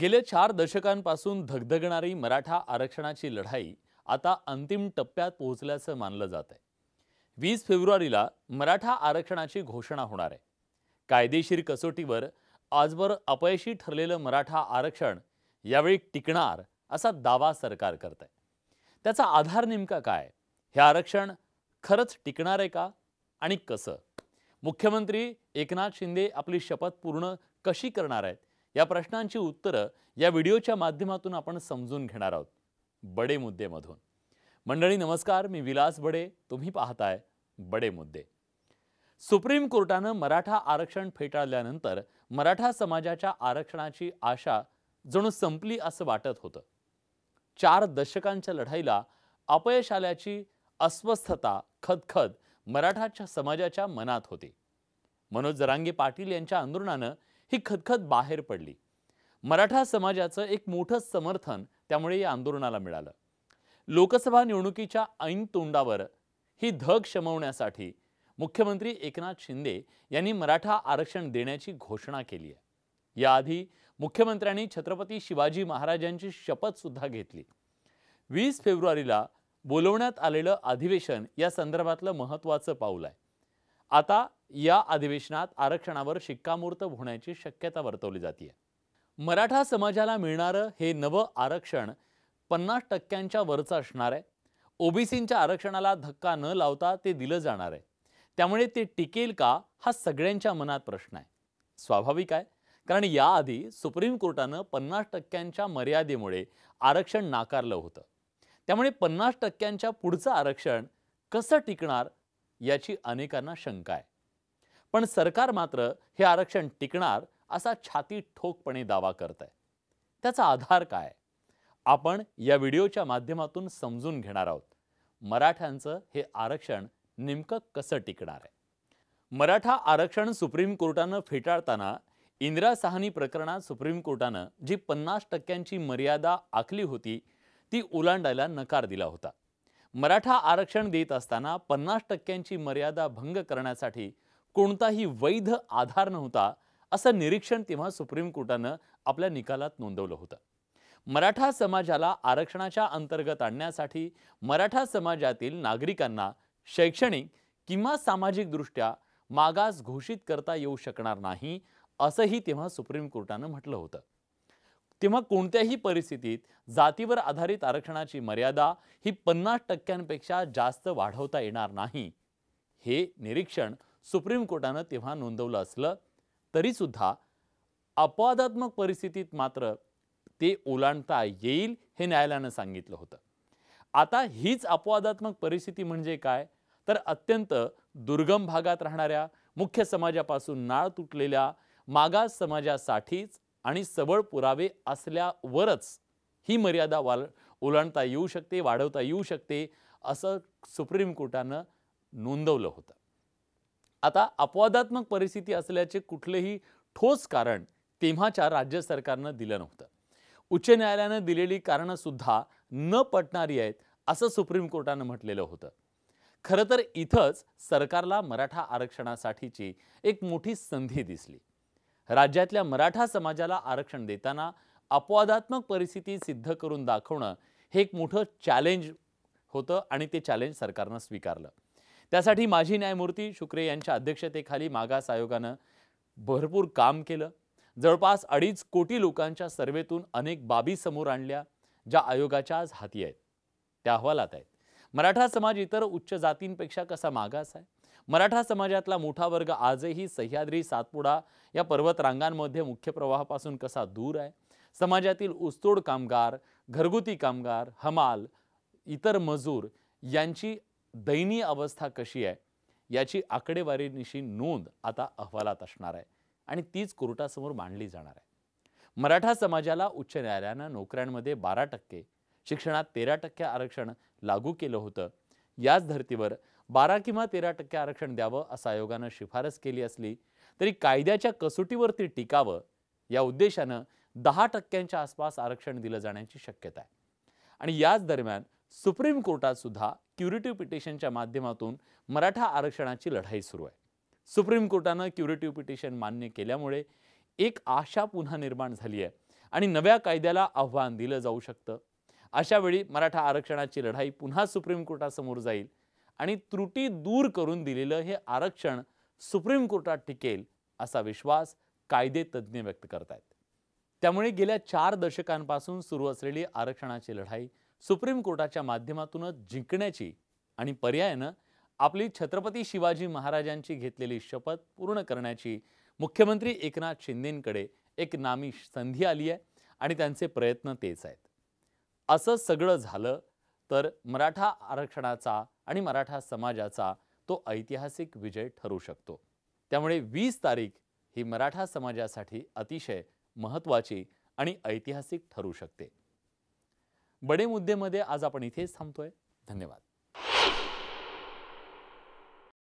गेल्या चार दशकांपासून धगधगणारी मराठा आरक्षणाची लढाई आता अंतिम टप्प्यात पोहोचल्याचं मानलं जात आहे. वीस फेब्रुवारीला मराठा आरक्षणाची घोषणा होणार आहे. कायदेशीर कसोटीवर आजवर अपयशी ठरलेलं मराठा आरक्षण यावेळी टिकणार असा दावा सरकार करत आहे. त्याचा आधार नेमका काय? हे आरक्षण खरंच टिकणार आहे का? आणि कसं? मुख्यमंत्री एकनाथ शिंदे आपली शपथ पूर्ण कशी करणार आहेत? या प्रश्नांची उत्तरं या व्हिडिओच्या माध्यमातून आपण समजून घेणार आहोत. बडे मुद्देमधून. मंडळी नमस्कार. मी विलास बडे. तुम्ही पाहताय बडे मुद्दे. सुप्रीम कोर्टानं मराठा आरक्षण फेटाळल्यानंतर मराठा समाजाच्या आरक्षणाची आशा जणू संपली असं वाटत होतं. चार दशकांच्या लढाईला अपयश आल्याची अस्वस्थता खदखद मराठाच्या समाजाच्या मनात होती. मनोज जरांगे पाटील यांच्या आंदोलनानं ही खदखद बाहेर पडली. मराठा समाजाचं एक मोठं समर्थन त्यामुळे या आंदोलनाला मिळालं. लोकसभा निवडणुकीच्या ऐन तोंडावर ही धग शमवण्यासाठी मुख्यमंत्री एकनाथ शिंदे यांनी मराठा आरक्षण देण्याची घोषणा केली आहे. याआधी मुख्यमंत्र्यांनी छत्रपती शिवाजी महाराजांची शपथ सुद्धा घेतली. वीस फेब्रुवारीला बोलवण्यात आलेलं अधिवेशन या संदर्भातलं महत्त्वाचं पाऊल आहे. आता या अधिवेशनात आरक्षणावर शिक्कामोर्तब होण्याची शक्यता वर्तवली जाते मराठा समाजाला मिळणारं हे नवं आरक्षण पन्नास टक्क्यांच्या वरचं असणार आहे. ओबीसींच्या आरक्षणाला धक्का न लावता ते दिलं जाणार आहे. त्यामुळे ते टिकेल का हा सगळ्यांच्या मनात प्रश्न आहे. स्वाभाविक आहे कारण याआधी सुप्रीम कोर्टानं पन्नास टक्क्यांच्या मर्यादेमुळे आरक्षण नाकारलं होतं. त्यामुळे पन्नास टक्क्यांच्या पुढचं आरक्षण कसं टिकणार याची अनेकांना शंका आहे. पण सरकार मात्र हे आरक्षण टिकणार असा छाती ठोकपणे दावा करत आहे त्याचा आधार काय? आपण या व्हिडिओच्या माध्यमातून समजून घेणार आहोत. मराठ्यांचं हे आरक्षण नेमकं कसं टिकणार आहे? मराठा आरक्षण सुप्रीम कोर्टानं फेटाळताना इंदिरा साहनी प्रकरणात सुप्रीम कोर्टानं जी पन्नास टक्क्यांची मर्यादा आखली होती ती ओलांडायला नकार दिला होता. मराठा आरक्षण देत असताना पन्नास टक्क्यांची मर्यादा भंग करण्यासाठी कोणताही वैध आधार नव्हता असं निरीक्षण तेव्हा सुप्रीम कोर्टानं आपल्या निकालात नोंदवलं होतं. मराठा समाजाला आरक्षणाच्या अंतर्गत आणण्यासाठी मराठा समाजातील नागरिकांना शैक्षणिक किंवा सामाजिकदृष्ट्या मागास घोषित करता येऊ शकणार नाही असंही तेव्हा सुप्रीम कोर्टानं म्हटलं होतं. तेव्हा कोणत्याही परिस्थितीत जातीवर आधारित आरक्षणाची मर्यादा ही पन्नास टक्क्यांपेक्षा जास्त वाढवता येणार नाही हे निरीक्षण सुप्रीम कोर्टानं तेव्हा नोंदवलं असलं तरीसुद्धा अपवादात्मक परिस्थितीत मात्र ते ओलांडता येईल हे न्यायालयानं सांगितलं होतं. आता हीच अपवादात्मक परिस्थिती म्हणजे काय? तर अत्यंत दुर्गम भागात राहणाऱ्या मुख्य समाजापासून नाळ तुटलेल्या मागास समाजासाठीच आणि सबळ पुरावे असल्यावरच ही मर्यादा वाल ओलांडता येऊ शकते वाढवता येऊ शकते असं सुप्रीम कोर्टानं नोंदवलं होतं. आता अपवादात्मक परिस्थिती असल्याचे कुठलेही ठोस कारण तेव्हाच्या राज्य सरकारनं दिलं नव्हतं. उच्च न्यायालयानं दिलेली कारणं सुद्धा न पटणारी आहेत असं सुप्रीम कोर्टानं म्हटलेलं होतं. खरं तर इथंच सरकारला मराठा आरक्षणासाठीची एक मोठी संधी दिसली. राज्यातल्या मराठा समाजाला आरक्षण देताना अपवादात्मक परिस्थिती सिद्ध करून दाखवणं हे एक मोठं चॅलेंज होतं आणि ते चॅलेंज सरकारनं स्वीकारलं. त्यासाठी माजी न्यायमूर्ती शुक्रे यांच्या अध्यक्षतेखाली मागास आयोगानं भरपूर काम केलं. जवळपास अडीच कोटी लोकांच्या सर्वेतून अनेक बाबी समोर आणल्या ज्या आयोगाच्या आज हाती आहेत. त्या अहवालात आहेत. मराठा समाज इतर उच्च जातींपेक्षा कसा मागास आहे? मराठा समाजातला मोठा वर्ग आजही सह्याद्री सातपुडा या पर्वतरांगांमध्ये मुख्य प्रवाहापासून कसा दूर आहे? समाजातील ऊसतोड कामगार घरगुती कामगार हमाल इतर मजूर यांची दयनीय अवस्था कशी आहे याची आकडेवारीनिशी नोंद आता अहवालात असणार आहे आणि तीच कोर्टासमोर मांडली जाणार आहे. मराठा समाजाला उच्च न्यायालयानं नोकऱ्यांमध्ये बारा टक्के शिक्षणात तेरा टक्के आरक्षण लागू केलं होतं. याच धर्तीवर बारा किंवा तेरा टक्के आरक्षण द्यावं असं आयोगानं शिफारस केली असली तरी कायद्याच्या कसोटीवरती टिकावं या उद्देशानं दहा टक्क्यांच्या आसपास आरक्षण दिलं जाण्याची शक्यता आहे. आणि याच दरम्यान सुप्रीम कोर्टात सुद्धा क्युरेटिव्ह पिटिशनच्या माध्यमातून मराठा आरक्षणाची लढाई सुरू आहे. सुप्रीम कोर्टानं क्युरेटिव्ह पिटिशन मान्य केल्यामुळे एक आशा पुन्हा निर्माण झाली आहे आणि नव्या कायद्याला आव्हान दिलं जाऊ शकतं. अशा वेळी मराठा आरक्षणाची लढाई पुन्हा सुप्रीम कोर्टासमोर जाईल आणि त्रुटी दूर करून दिलेलं हे आरक्षण सुप्रीम कोर्टात टिकेल असा विश्वास कायदे तज्ज्ञ व्यक्त करतायत. त्यामुळे गेल्या चार दशकांपासून सुरू असलेली आरक्षणाची लढाई सुप्रीम कोर्टाच्या माध्यमातूनच जिंकण्याची आणि पर्यायानं आपली छत्रपती शिवाजी महाराजांची घेतलेली शपथ पूर्ण करण्याची मुख्यमंत्री एकनाथ शिंदेंकडे एक नामी संधी आली आहे आणि त्यांचे प्रयत्न तेच आहेत. असं सगळं झालं तर मराठा आरक्षणाचा आणि मराठा समाजाचा तो ऐतिहासिक विजय ठरू शकतो. त्यामुळे वीस तारीख ही मराठा समाजासाठी अतिशय महत्त्वाची आणि ऐतिहासिक ठरू शकते. बडे मुद्देमध्ये आज आपण इथेच थांबतोय. धन्यवाद.